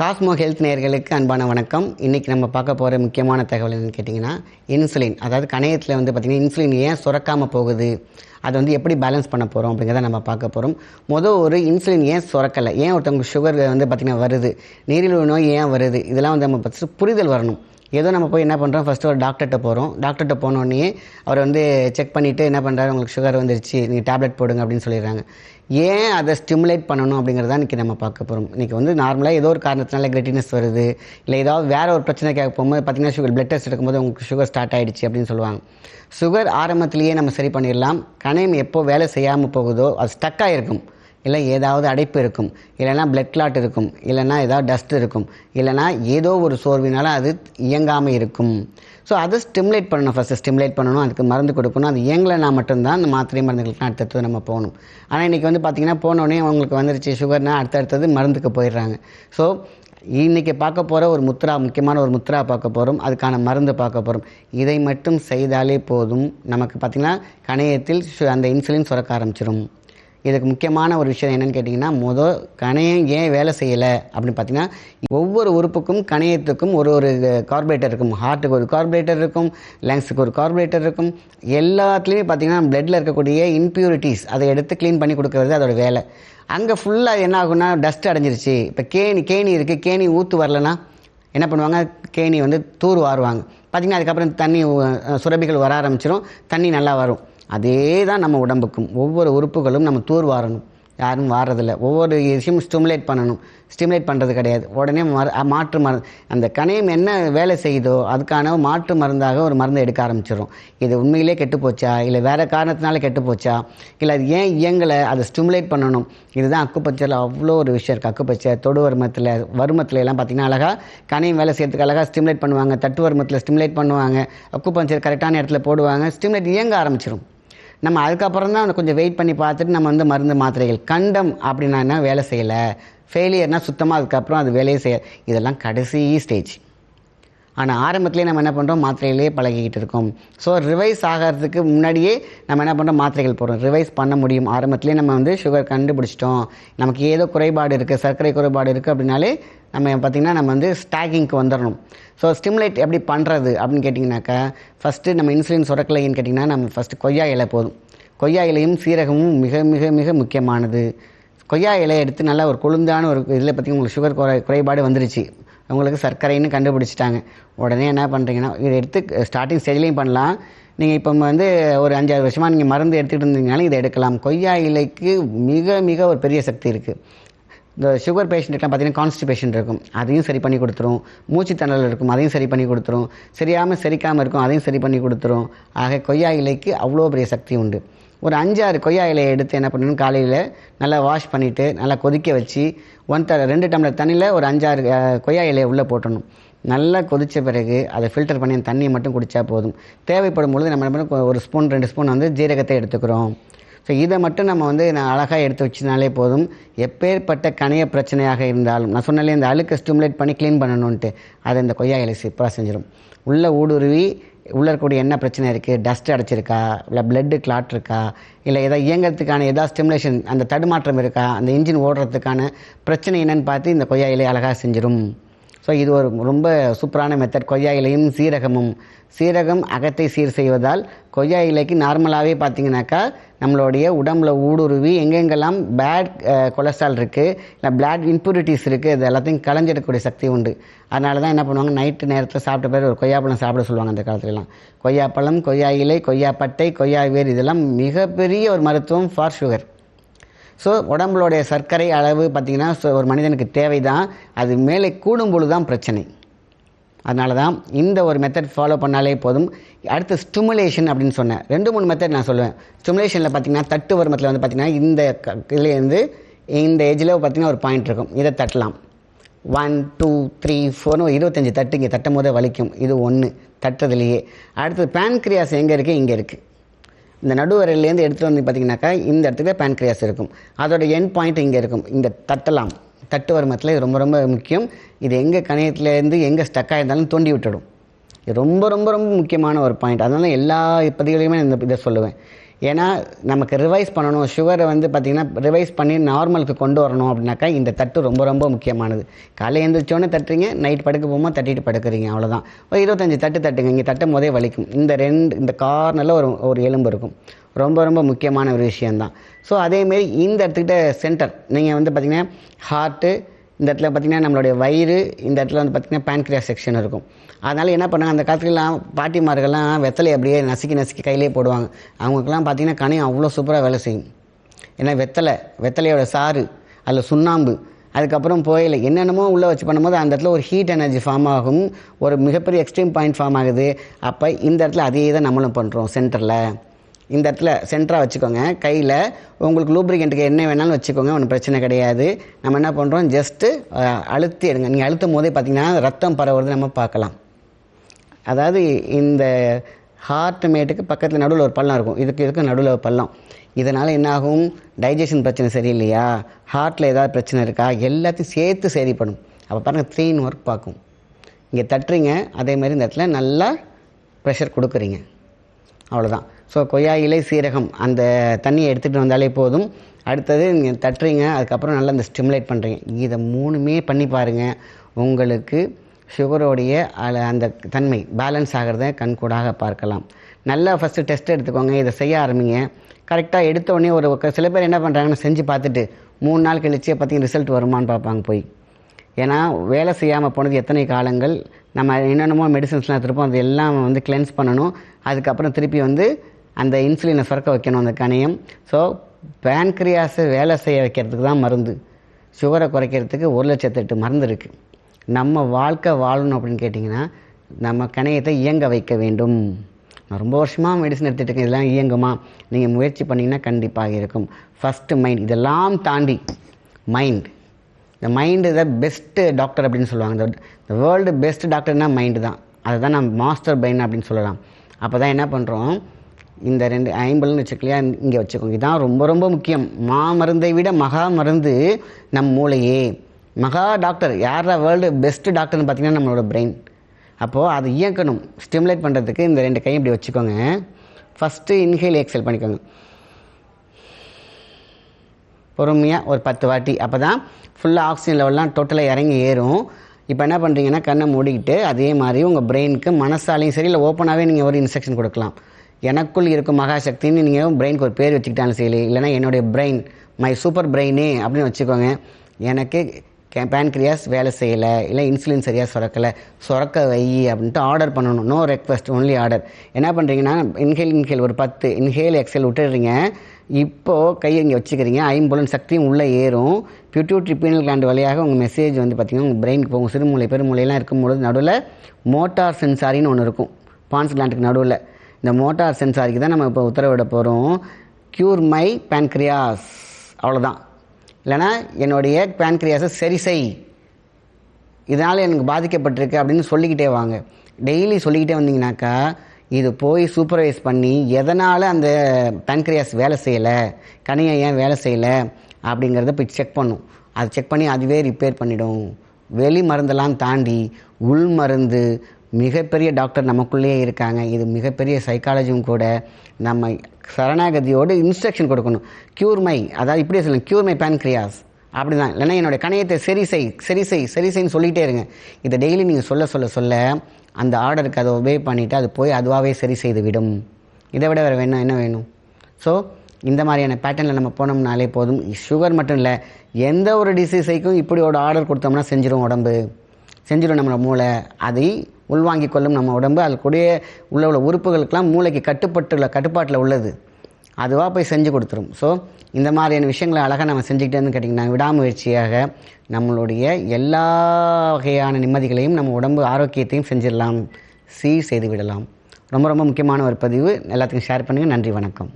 Cosmo health நேர்களுக்கு அன்பான வணக்கம். இன்றைக்கி நம்ம பார்க்க போகிற முக்கியமான தகவல் என்னன்னு கேட்டிங்கன்னா இன்சுலின் அதாவது கணையத்தில் வந்து பார்த்திங்கன்னா இன்சுலின் ஏன் சுரக்காமல் போகுது? அதை வந்து எப்படி பேலன்ஸ் பண்ண போகிறோம் அப்படிங்கிறத நம்ம பார்க்க போகிறோம் மொதல் ஒரு இன்சுலின் ஏன் சுரக்கலை? ஏன் ஒருத்தவங்க சுகர் வந்து பார்த்திங்கன்னா வருது? நீரிழிவு நோய் ஏன் வருது? இதெல்லாம் வந்து நம்ம ஃபஸ்ட்டு புரிதல் வரணும். ஏதோ நம்ம போய் என்ன பண்ணுறோம் ஃபஸ்ட்டு ஒரு டாக்டர்கிட்ட போகிறோம் டாக்டர்கிட்ட போனோடனே அவர் வந்து செக் பண்ணிவிட்டு என்ன பண்ணுறாரு உங்களுக்கு சுகர் வந்துருச்சு. நீங்கள் டேப்லெட் போடுங்க அப்படின்னு சொல்லிடுறாங்க. ஏன் அதை ஸ்டிமுலேட் பண்ணணும் அப்படிங்கிறத இன்றைக்கி நம்ம பார்க்க போகிறோம் இன்றைக்கி வந்து நார்மலாக ஏதோ ஒரு காரணத்தினால கிரெட்டினஸ் வருது. இல்லை ஏதாவது வேறு ஒரு பிரச்சனைக்காக போகும்போது பார்த்தீங்கன்னா சுகர் பிளட் டெஸ்ட் எடுக்கும்போது உங்களுக்கு சுகர் ஸ்டார்ட் ஆகிடுச்சு அப்படின்னு சொல்லுவாங்க. சுகர் ஆரம்பத்திலேயே நம்ம சரி பண்ணிடலாம். கணையம் எப்போ வேலை செய்யாமல் போகுதோ அது ஸ்டக்காக இருக்கும் இல்லை ஏதாவது அடைப்பு இருக்கும். இல்லைன்னா பிளட் கிளாட் இருக்கும். இல்லைன்னா ஏதாவது டஸ்ட் இருக்கும். இல்லைன்னா ஏதோ ஒரு சோர்வினால அது இயங்காமல் இருக்கும். ஸோ அதை ஸ்டிமுலேட் பண்ணணும். ஃபஸ்ட்டு ஸ்டிமுலேட் பண்ணணும். அதுக்கு மருந்து கொடுக்கணும். அது இயங்கலைனா மட்டும்தான் அந்த மாத்திரை மருந்துகளுக்கு அடுத்தடுத்து நம்ம போகணும். ஆனால் இன்றைக்கி வந்து பார்த்திங்கன்னா போனோடனே அவங்களுக்கு வந்துருச்சு சுகர்னால் அடுத்தடுத்தது மருந்துக்கு போயிடுறாங்க. ஸோ இன்றைக்கி பார்க்க போகிற ஒரு முத்ரா முக்கியமான ஒரு முத்ரா பார்க்க போகிறோம் அதுக்கான மருந்து பார்க்க போகிறோம் இதை மட்டும் செய்தாலே போதும். நமக்கு பார்த்திங்கன்னா கணையத்தில் சு- அந்த இன்சுலின் சுரக்க ஆரம்பிச்சிடும் இதுக்கு முக்கியமான ஒரு விஷயம் என்னன்னு கேட்டிங்கன்னா மொதல் கணையம் ஏன் வேலை செய்யலை? அப்படின்னு பார்த்தீங்கன்னா ஒவ்வொரு உறுப்புக்கும் கணையத்துக்கும் ஒரு ஒரு கார்பரேட்டர் இருக்கும். ஹார்ட்டுக்கு ஒரு கார்பரேட்டர் இருக்கும். லங்ஸுக்கு ஒரு கார்பரேட்டர் இருக்கும். எல்லாத்துலேயுமே பார்த்தீங்கன்னா பிளட்டில் இருக்கக்கூடிய இம்பியூரிட்டிஸ் அதை எடுத்து க்ளீன் பண்ணி கொடுக்கறது அதோட வேலை. அங்கே ஃபுல்லாக என்ன ஆகும்னா டஸ்ட் அடைஞ்சிருச்சு. இப்போ கேணி கேணி இருக்குது கேணி ஊற்று வரலனா என்ன பண்ணுவாங்க? கேணி வந்து தூர் வாருவாங்க. பார்த்திங்கன்னா அதுக்கப்புறம் தண்ணி சுரபிகள் வர ஆரம்பிச்சிடும் தண்ணி நல்லா வரும். அதே தான் நம்ம உடம்புக்கும். ஒவ்வொரு உறுப்புகளும் நம்ம தூர் வாரணும். யாரும் வாரதில்லை. ஒவ்வொரு விஷயமும் ஸ்டிமுலேட் பண்ணணும். ஸ்டிமுலேட் பண்ணுறது கிடையாது. உடனே மரு மாற்று மருந்து அந்த கணையம் என்ன வேலை செய்யுதோ அதுக்கான மாற்று மருந்தாக ஒரு மருந்து எடுக்க ஆரம்பிச்சிடும் இது உண்மையிலே கெட்டு போச்சா? இல்லை வேறு காரணத்தினால கெட்டு போச்சா? இல்லை அது ஏன் இயங்கலை? அதை ஸ்டிமுலேட் பண்ணணும். இதுதான் அக்குப்பச்சரில் அவ்வளோ ஒரு விஷயம் இருக்குது அக்குப்பச்சை தொடு வருமத்தில் வருமத்தில் எல்லாம் பார்த்தீங்கன்னா அழகாக கணையம் வேலை செய்யறதுக்கு அழகாக ஸ்டிமுலேட் பண்ணுவாங்க. தட்டு வருமத்தில் ஸ்டிமுலேட் பண்ணுவாங்க. அக்குப்பஞ்சர் கரெக்டான இடத்துல போடுவாங்க. ஸ்டிமுலேட் இயங்க ஆரம்பிச்சிடும் நம்ம அதுக்கப்புறம் தான் கொஞ்சம் வெயிட் பண்ணி பார்த்துட்டு நம்ம வந்து மருந்து மாத்திரைகள். கண்டம் அப்படின்னா என்ன? வேலை செய்யலை. ஃபெயிலியர்னால் சுத்தமாக அதுக்கப்புறம் அது வேலையே செய்ய இதெல்லாம் கடைசி ஸ்டேஜ் ஆனால் ஆரம்பத்திலே நம்ம என்ன பண்ணுறோம் மாத்திரையிலே பழகிக்கிட்டு இருக்கோம். ஸோ ரிவைஸ் ஆகிறதுக்கு முன்னாடியே நம்ம என்ன பண்ணுறோம் மாத்திரைகள் போடுறோம். ரிவைஸ் பண்ண முடியும். ஆரம்பத்திலே நம்ம வந்து சுகர் கண்டுபிடிச்சிட்டோம். நமக்கு ஏதோ குறைபாடு இருக்குது சர்க்கரை குறைபாடு இருக்குது அப்படின்னாலே நம்ம பார்த்திங்கன்னா நம்ம வந்து ஸ்டாகிங்க்கு வந்துடணும் ஸோ ஸ்டிமுலேட் எப்படி பண்ணுறது அப்படின்னு கேட்டிங்கனாக்கா ஃபஸ்ட்டு நம்ம இன்சுலின் சுரக்கலைன்னு கேட்டிங்கன்னா நம்ம ஃபஸ்ட்டு கொய்யா இலை போதும். கொய்யா இலையும் சீரகமும் மிக மிக மிக முக்கியமானது. கொய்யா இலையை எடுத்து நல்லா ஒரு கொழுந்தான ஒரு இதில் பார்த்திங்கன்னா உங்களுக்கு சுகர் குறை குறைபாடு வந்துருச்சு. உங்களுக்கு சர்க்கரைன்னு கண்டுபிடிச்சிட்டாங்க. உடனே என்ன பண்ணுறீங்கன்னா இதை எடுத்து ஸ்டார்டிங் ஸ்டேஜ்லேயும் பண்ணலாம். நீங்கள் இப்போ வந்து ஒரு அஞ்சாறு வருஷமாக நீங்கள் மருந்து எடுத்துகிட்டு இருந்தீங்கனாலும் இதை எடுக்கலாம். கொய்யா இலைக்கு மிக மிக ஒரு பெரிய சக்தி இருக்குது இந்த சுகர் பேஷண்ட்டுக்கெலாம் பார்த்தீங்கன்னா கான்ஸ்டிபேஷன் இருக்கும். அதையும் சரி பண்ணி கொடுத்துரும். மூச்சு தணல் இருக்கும் அதையும் சரி பண்ணி கொடுத்துரும். சரியாமல் செரிக்காமல் இருக்கும் அதையும் சரி பண்ணி கொடுத்துரும். ஆக கொய்யா இலைக்கு அவ்வளோ பெரிய சக்தி உண்டு. ஒரு அஞ்சாறு கொய்யா இலையை எடுத்து என்ன பண்ணணும் காலையில் நல்லா வாஷ் பண்ணிவிட்டு நல்லா கொதிக்க வச்சு ஒன் த ரெண்டு டம்ளர் தண்ணியில் ஒரு அஞ்சாறு கொய்யா இலையை உள்ளே போட்டணும். நல்லா கொதித்த பிறகு அதை ஃபில்டர் பண்ணி அந்த தண்ணியை மட்டும் குடித்தா போதும். தேவைப்படும் பொழுது நம்ம என்ன ஒரு ஸ்பூன் ரெண்டு ஸ்பூன் வந்து ஜீரகத்தை எடுத்துக்கிறோம். ஸோ இதை மட்டும் நம்ம வந்து நான் அழகாக எடுத்து வச்சினாலே போதும். எப்பேற்பட்ட கணைய பிரச்சனையாக இருந்தாலும் நான் சொன்னாலே இந்த அழுக்கை ஸ்டிமுலேட் பண்ணி க்ளீன் பண்ணணுன்ட்டு அதை இந்த கொய்யா இலை சூப்பராக செஞ்சிடும் உள்ளே ஊடுருவி உள்ளே இருக்கக்கூடிய என்ன பிரச்சனை இருக்குது டஸ்ட் அடைச்சிருக்கா? இல்லை பிளட்டு கிளாட் இருக்கா? இல்லை ஏதாவது இயங்கிறதுக்கான ஏதாவது ஸ்டிமுலேஷன் அந்த தடுமாற்றம் இருக்கா? அந்த இன்ஜின் ஓடுறதுக்கான பிரச்சனை என்னன்னு பார்த்து இந்த கொய்யா இலை அழகாக செஞ்சிடும் ஸோ இது ஒரு ரொம்ப சூப்பரான மெத்தட் கொய்யா இலையும் சீரகமும். சீரகம் அகத்தை சீர் செய்வதால் கொய்யா இலைக்கு நார்மலாகவே பார்த்தீங்கன்னாக்கா நம்மளுடைய உடம்புல ஊடுருவி எங்கெங்கெல்லாம் பேட் கொலஸ்ட்ரால் இருக்குது இல்லை பிளாட் இம்ப்யூரிட்டிஸ் இருக்குது இது எல்லாத்தையும் களைஞ்செடுக்கக்கூடிய சக்தி உண்டு. அதனால தான் என்ன பண்ணுவாங்க நைட்டு நேரத்தில் சாப்பிட்ட பேர் ஒரு கொய்யாப்பழம் சாப்பிட சொல்லுவாங்க அந்த காலத்துலலாம். கொய்யாப்பழம் கொய்யா இலை கொய்யா பட்டை கொய்யா வேர் இதெல்லாம் மிகப்பெரிய ஒரு மருத்துவம் ஃபார் சுகர் ஸோ உடம்புடைய சர்க்கரை அளவு பார்த்திங்கன்னா ஒரு மனிதனுக்கு தேவை தான் அது மேலே கூடும் பொழுது தான் பிரச்சனை. அதனால தான் இந்த ஒரு மெத்தட் ஃபாலோ பண்ணாலே போதும். அடுத்து ஸ்டிமுலேஷன் அப்படின்னு சொன்னேன். ரெண்டு மூணு மெத்தட் நான் சொல்லுவேன். ஸ்டிமுலேஷனில் பார்த்தீங்கன்னா தட்டு வருமத்தில் வந்து பார்த்திங்கன்னா இந்த க- இதுலேருந்து இந்த ஏஜில் பார்த்தீங்கன்னா ஒரு பாயிண்ட் இருக்கும். இதை தட்டலாம். ஒன் டூ த்ரீ ஃபோர்னு ஒரு இருபத்தஞ்சி தட்டு இங்கே தட்டும் போதே வலிக்கும். இது ஒன்று தட்டுறதுலையே அடுத்தது பேன்க்ரியாஸ் எங்கே இருக்குது இங்கே இருக்குது இந்த நடுவரையிலேருந்து எடுத்துகிட்டு வந்து பார்த்தீங்கன்னாக்கா இந்த இடத்துல பேன்க்ரியாஸ் இருக்கும். அதோட என் பாயிண்ட் இங்கே இருக்கும். இந்த தட்டலாம் தட்டு வருமத்தில் இது ரொம்ப ரொம்ப முக்கியம். இது எங்கே கணையத்துலேருந்து எங்கே ஸ்டக்காக இருந்தாலும் தோண்டி விட்டுடும். இது ரொம்ப ரொம்ப ரொம்ப முக்கியமான ஒரு பாயிண்ட் அதனால எல்லா பதிவுலையுமே நான் இந்த இதை சொல்லுவேன். ஏன்னா நமக்கு ரிவைஸ் பண்ணணும். சுகரை வந்து பார்த்திங்கன்னா ரிவைஸ் பண்ணி நார்மலுக்கு கொண்டு வரணும் அப்படின்னாக்கா இந்த தட்டு ரொம்ப ரொம்ப முக்கியமானது. காலையில் எழுந்திரிச்சோன்னே தட்டுறீங்க நைட் படுக்க போகும்போது தட்டிட்டு படுக்கிறீங்க அவ்வளோதான் ஒரு இருபத்தஞ்சி தட்டு தட்டுங்க இங்கே தட்டும் போதே வலிக்கும். இந்த ரெண்டு இந்த கார்னரில் ஒரு ஒரு எலும்பு இருக்கும். ரொம்ப ரொம்ப முக்கியமான ஒரு விஷயந்தான் ஸோ அதேமாரி இந்த இடத்துக்கிட்ட சென்டர் நீங்கள் வந்து பார்த்திங்கன்னா ஹார்ட்டு இந்த இடத்துல பார்த்திங்கன்னா நம்மளுடைய வயிறு இந்த இடத்துல வந்து பார்த்திங்கன்னா பேன்க்ரியா செக்ஷன் இருக்கும். அதனால் என்ன பண்ணாங்க அந்த காலத்துலலாம் பாட்டிமார்கள்லாம் வெத்தலை அப்படியே நசுக்கி நசுக்கி கையிலே போடுவாங்க. அவங்களுக்குலாம் பார்த்திங்கன்னா கணையம் அவ்வளோ சூப்பராக வேலை செய்யும். ஏன்னா வெத்தலை வெத்தலையோட சாறு அதில் சுண்ணாம்பு அதுக்கப்புறம் புயல் என்னென்னமோ உள்ளே வச்சு பண்ணும்போது அந்த இடத்துல ஒரு ஹீட் எனர்ஜி ஃபார்ம் ஆகும். ஒரு மிகப்பெரிய எக்ஸ்ட்ரீம் பாயிண்ட் ஃபார்ம் ஆகுது. அப்போ இந்த இடத்துல அதே தான் நம்மளும் பண்ணுறோம் சென்டரில் இந்த இடத்துல சென்டராக வச்சுக்கோங்க. கையில் உங்களுக்கு லூப்ரிகண்ட்டுக்கு என்ன வேணாலும் வச்சுக்கோங்க ஒன்றும் பிரச்சனை கிடையாது. நம்ம என்ன பண்ணுறோம் ஜஸ்ட்டு அழுத்தி எடுங்க. நீங்கள் அழுத்தும் போதே பார்த்தீங்கன்னா ரத்தம் பரவுறது நம்ம பார்க்கலாம். அதாவது இந்த ஹார்ட் மேட்டுக்கு பக்கத்தில் நடுவில் ஒரு பள்ளம் இருக்கும். இதுக்கு இதுக்கு நடுவில் ஒரு பள்ளம். இதனால் என்னாகும் டைஜஷன் பிரச்சனை சரியில்லையா? ஹார்ட்டில் ஏதாவது பிரச்சனை இருக்கா? எல்லாத்தையும் சேர்த்து சரிப்படும் அப்போ பாருங்கள் த்ரீன் ஒர்க் பார்க்கும். இங்கே தட்டுறீங்க அதே மாதிரி இந்த இடத்துல நல்லா ப்ரெஷர் கொடுக்குறீங்க. அவ்வளோதான் ஸோ கொய்யா இலை சீரகம் அந்த தண்ணியை எடுத்துகிட்டு வந்தாலே போதும். அடுத்தது நீங்கள் தட்டுறீங்க அதுக்கப்புறம் நல்லா இந்த ஸ்டிமுலேட் பண்ணுறீங்க இதை மூணுமே பண்ணி பாருங்கள் உங்களுக்கு சுகரோடைய அந்த தன்மை பேலன்ஸ் ஆகிறத கண்கூடாக பார்க்கலாம். நல்லா ஃபஸ்ட்டு டெஸ்ட் எடுத்துக்கோங்க. இதை செய்ய ஆரம்பிங்க. கரெக்டாக எடுத்த உடனே ஒரு சில பேர் என்ன பண்ணுறாங்கன்னு செஞ்சு பார்த்துட்டு மூணு நாள் கழிச்சு பார்த்தீங்கன்னா ரிசல்ட் வருமான்னு பார்ப்பாங்க போய். ஏன்னா வேலை செய்யாமல் போனது எத்தனை காலங்கள்? நம்ம என்னென்னமோ மெடிசன்ஸ்லாம் திருப்போம் அது எல்லாம் வந்து கிளென்ஸ் பண்ணணும். அதுக்கப்புறம் திருப்பி வந்து அந்த இன்சுலினை சுரக்க வைக்கணும் அந்த கணையம் ஸோ பேன்க்ரியாஸை வேலை செய்ய வைக்கிறதுக்கு தான் மருந்து. சுகரை குறைக்கிறதுக்கு ஒரு லட்சத்தெட்டு மருந்து இருக்குது நம்ம வாழ்க்கை வாழணும் அப்படின்னு கேட்டிங்கன்னா நம்ம கணையத்தை இயங்க வைக்க வேண்டும். நான் ரொம்ப வருஷமாக மெடிசன் எடுத்துகிட்டு இருக்கேன் இதெல்லாம் இயங்குமா? நீங்கள் முயற்சி பண்ணிங்கன்னா கண்டிப்பாக இருக்கும். ஃபஸ்ட்டு மைண்ட் இதெல்லாம் தாண்டி மைண்ட் இந்த மைண்டு த பெஸ்ட்டு டாக்டர் அப்படின்னு சொல்லுவாங்க. இந்த வேர்ல்டு பெஸ்ட் டாக்டர்னால் மைண்டு தான் அதை தான். நம்ம மாஸ்டர் பிரெயின் அப்படின்னு சொல்லலாம். அப்போ தான் என்ன பண்ணுறோம் இந்த ரெண்டு ஐம்பல்னு வச்சுக்கலையா? இங்கே வச்சுக்கோங்க. இதான் ரொம்ப ரொம்ப முக்கியம். மாமருந்தை விட மகா மருந்து நம் மூளையே. மகா டாக்டர். யாரா வேர்ல்டு பெஸ்ட் டாக்டர்னு பார்த்தீங்கன்னா நம்மளோட பிரெயின் அப்போது அது இயக்கணும். ஸ்டிமுலேட் பண்ணுறதுக்கு இந்த ரெண்டு கையும் இப்படி வச்சுக்கோங்க. ஃபஸ்ட்டு இன்ஹேல் எக்ஸல் பண்ணிக்கோங்க. பொறுமையாக ஒரு பத்து வாட்டி. அப்போ தான் ஃபுல்லாக ஆக்சிஜன் லெவல்லாம் டோட்டலாக இறங்கி ஏறும். இப்போ என்ன பண்ணுறீங்கன்னா கண்ணை மூடிக்கிட்டு அதே மாதிரி உங்கள் பிரெயினுக்கு மனசாலையும் சரி இல்லை ஓப்பனாகவே நீங்கள் ஒரு இன்ஸ்ட்ரக்ஷன் கொடுக்கலாம். எனக்குள் இருக்கும் மகாசக்தின்னு நீங்கள் பிரெயினுக்கு ஒரு பேர் வச்சுக்கிட்டாலும் சரி இல்லைன்னா என்னுடைய பிரெயின் மை சூப்பர் பிரெயினு அப்படின்னு வச்சுக்கோங்க. எனக்கு பேன்க்ரியாஸ் வேலை செய்யலை இல்லை இன்சுலின் சரியாக சுரக்கலை சுரக்க வை அப்படின்ட்டு ஆர்டர் பண்ணணும். நோ ரெக்வஸ்ட் ஒன்லி ஆர்டர் என்ன பண்ணுறீங்கன்னா இன்ஹேல் இன்ஹேல் ஒரு பத்து. இன்ஹேல் எக்ஸல் விட்டுடுறீங்க. இப்போது கையை இங்கே வச்சுக்கிறீங்க. ஐம்புலன் சக்தியும் உள்ளே ஏறும். பியூட்யூட்ரி பீனல் கிளாண்ட் வழியாக உங்கள் மெசேஜ் வந்து பார்த்திங்கன்னா உங்கள் பிரெயினுக்கு போகும். சிறுமூளை பெருமூலையெல்லாம் இருக்கும்பொழுது நடுவில் மோட்டார் சென்சாரின்னு ஒன்று இருக்கும். பான்ஸ் கிளாண்டுக்கு நடுவில். இந்த மோட்டார் சென்சாரிக்கு தான் நம்ம இப்போ உத்தரவிட போகிறோம் க்யூர் மை பேன்க்ரியாஸ் அவ்வளோதான் இல்லைனா என்னுடைய பேன்க்ரியாஸை சரி செய். இதனால் எனக்கு பாதிக்கப்பட்டிருக்கு அப்படின்னு சொல்லிக்கிட்டே வாங்க. டெய்லி சொல்லிக்கிட்டே வந்தீங்கனாக்கா இது போய் சூப்பர்வைஸ் பண்ணி எதனால் அந்த பேன்க்ரியாஸ் வேலை செய்யலை? கனியை ஏன் வேலை செய்யலை? அப்படிங்கிறத போய் செக் பண்ணும். அது செக் பண்ணி அதுவே ரிப்பேர் பண்ணிடும். வெளி மருந்தெல்லாம் தாண்டி உள் மருந்து மிகப்பெரிய டாக்டர் நமக்குள்ளேயே இருக்காங்க. இது மிகப்பெரிய சைக்காலஜியும் கூட நம்ம சரணாகதியோடு இன்ஸ்ட்ரக்ஷன் கொடுக்கணும். க்யூர் மை அதாவது இப்படியே சொல்லணும். க்யூர் மை பேன்க்ரியாஸ் அப்படி தான் இல்லைன்னா என்னோட கணையத்தை சரி செய் சரி செய் சரி செய்ன்னு சொல்லிகிட்டே இருங்க. இதை டெய்லி நீங்கள் சொல்ல சொல்ல சொல்ல அந்த ஆர்டருக்கு அதை ஒபே பண்ணிவிட்டு அது போய் அதுவாகவே சரி செய்து விடும். இதை விட வேறு வேணும் என்ன வேணும்? ஸோ இந்த மாதிரியான பேட்டர்னில் நம்ம போனோம்னாலே போதும். சுகர் மட்டும் இல்லை எந்த ஒரு டிசீஸைக்கும் இப்படி ஒரு ஆர்டர் கொடுத்தோம்னா செஞ்சிடும் உடம்பு. செஞ்சிடும் நம்மளோட மூளை. அதை உள்வாங்கிக் கொள்ளும் நம்ம உடம்பு. அதுக்குடைய உள்ள உள்ள உறுப்புகளுக்கெல்லாம் மூளைக்கு கட்டுப்பட்டுள்ள கட்டுப்பாட்டில் உள்ளது. அதுவாக போய் செஞ்சு கொடுத்துரும். ஸோ இந்த மாதிரியான விஷயங்களை அழகாக நம்ம செஞ்சுக்கிட்டே கேட்டிங்கன்னா விடாமுயற்சியாக நம்மளுடைய எல்லா வகையான நிம்மதிகளையும் நம்ம உடம்பு ஆரோக்கியத்தையும் செஞ்சிடலாம். சீர் செய்து விடலாம். ரொம்ப ரொம்ப முக்கியமான ஒரு பதிவு. எல்லாத்துக்கும் ஷேர் பண்ணுங்கள் நன்றி வணக்கம்.